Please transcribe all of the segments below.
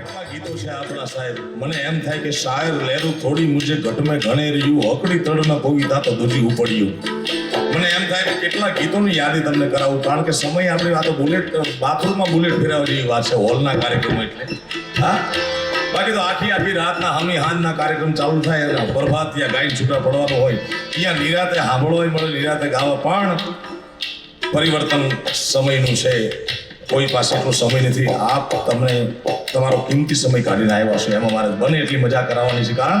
ગીતો છે આપણા સાહેબ. મને એમ થાય કે શાયર લેરું થોડી મુજે ઘટમે ઘણે રહ્યું. હકડી તળના પોગી તો દૂધી ઉપડ્યું. મને એમ થાય કે કેટલા ગીતોની યાદી તમને કરાવું, કારણ કે સમય આપણી આ બુલેટ બાથરૂમમાં બુલેટ ફેરવવા જેવી વાત છે હોલના કાર્યક્રમ એટલે. હા? બાકી તો આખી આખી રાતના હમી હાંજના કાર્યક્રમ ચાલુ થાય અને પ્રભાત ત્યાં ગાઈને છૂટા પડવાનો હોય. ત્યાં નિરાતે સાંભળવા મળે, નિરાતે ગાવા પણ પરિવર્તન સમયનું છે. કોઈ પાસે એટલો સમય નથી. આપ તમને તમારો કિંમતી સમય કાઢીને આવ્યા છો. એમાં મારે બને એટલી મજા કરાવવાની છે. કારણ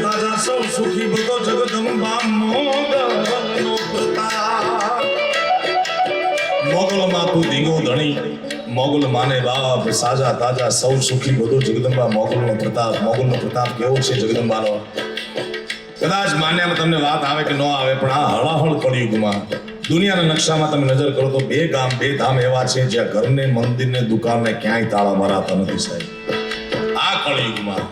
સુખી બધો જગદંબા મોગલનો પ્રતાપ. મોગલમાં તું દીગો ધણી. મોગલ માને બાપ સાજા તાજા સૌ સુખી બધો જગદંબા મોગલનો પ્રતાપ. મોગલનો પ્રતાપ કેવો છે જગદંબાનો? કદાચ માન્યામાં તમને વાત આવે કે ન આવે, પણ આ હળાહળ કળિયુગમાં દુનિયાના નકશામાં તમે નજર કરો તો બે ગામ, બે ધામ એવા છે જ્યાં ઘરને, મંદિરને, દુકાનને ક્યાંય તાળા મરાતા નથી સાહેબ. આ કળિયુગમાં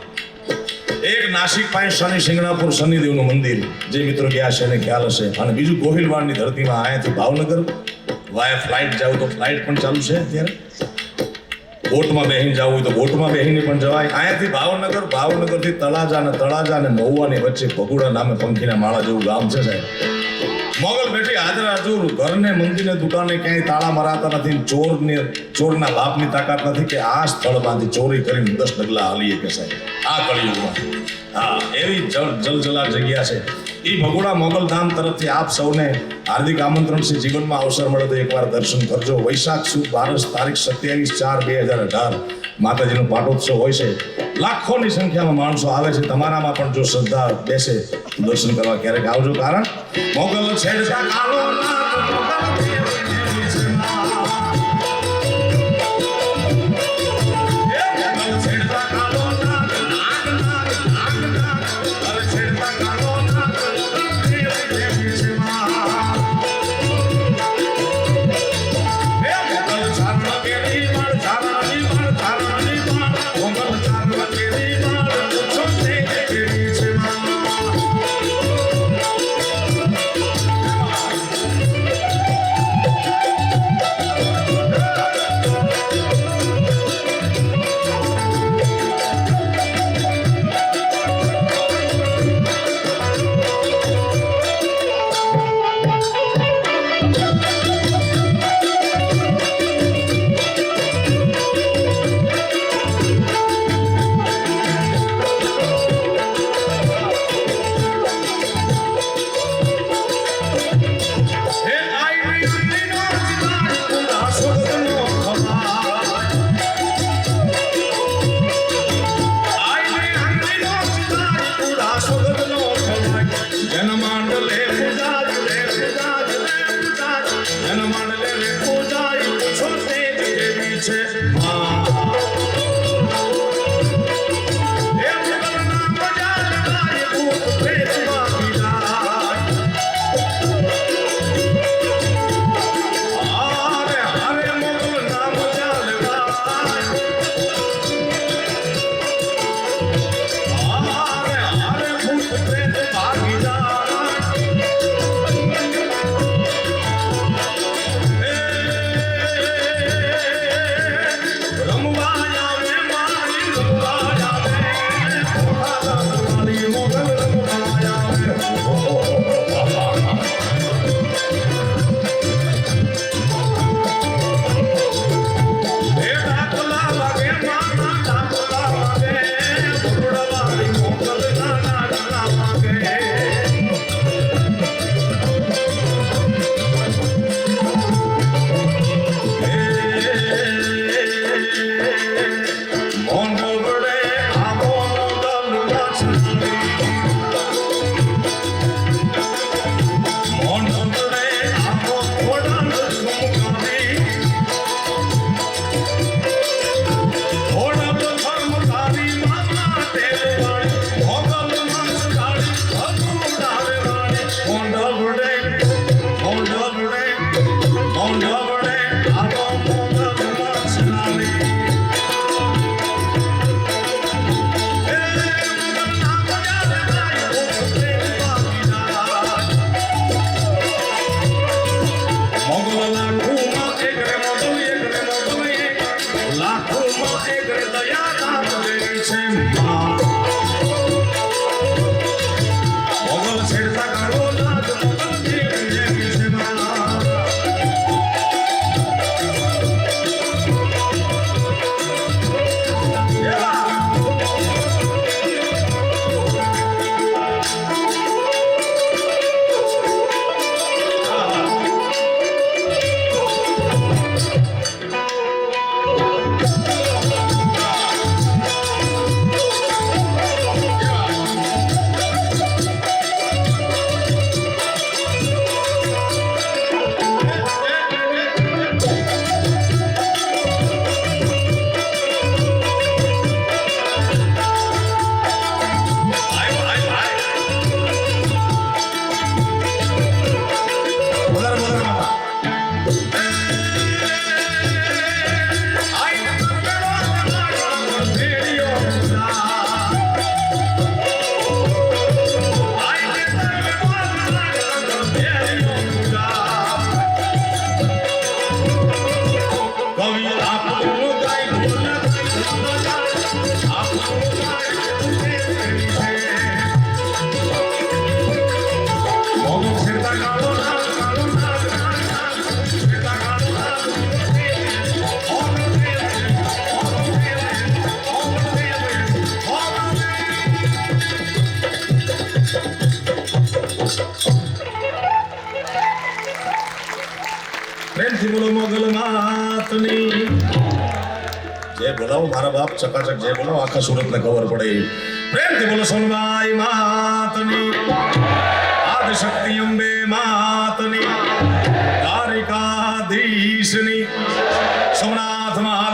એક નાસિક પાસે શનિ સિંગણાપુર શનિદેવનું મંદિર. જે મિત્રો ગયા છે એને ખ્યાલ હશે. અને બીજું ગોહિલવાડની ધરતીમાં અહીંયાથી ભાવનગર. વાય ફ્લાઇટ જાવ તો ફ્લાઇટ પણ ચાલુ છે અત્યારે. બોટમાં બેહીને જવું હોય તો બોટમાં બેહીને પણ જવાય. અહીંયાથી ભાવનગર, ભાવનગરથી તળાજા અને તળાજા અને મહુવાની વચ્ચે ભગુડા નામે પંખીના માળા જેવું ગામ છે સાહેબ. મોગલ બેઠી હાજરા ઘરને મંદિરને દુકાને ક્યાંય તાળા મરાતા નથી ચોરને ચોરના લાભની તાકાત નથી કે આ સ્થળમાંથી ચોરી કરીને દસ ડગલા હાલીએ કે સાહેબ. આ કળિયુગમાં. હા, એવી જળ જલજલા જગ્યા છે. એ ભગોડા મોગલ ધામ તરફથી આપ સૌને હાર્દિક આમંત્રણ છે. જીવનમાં અવસર મળે તો એકવાર દર્શન કરજો. વૈશાખ સુદ બારસ તારીખ સત્યાવીસ ચાર બે હજાર અઢાર. માતાજીનો પાટોત્સવ હોય છે, લાખોની સંખ્યામાં માણસો આવે છે. તમારામાં પણ જો શ્રદ્ધા બેસે, દર્શન કરવા ક્યારેક આવજો. કારણ મોગલ છેડતા চলছে મોગલ પ્રેમથી બોલો મોગલ માતની. જે બોલાવો મારા બાપ, ચકાચક જે બોલાવો, આખા સુરતને ખબર પડે. પ્રેમથી બોલો સોનબાઈ માતની. આદિશક્તિ અંબે માતની. તારિકાધીશની સોમનાથ મહા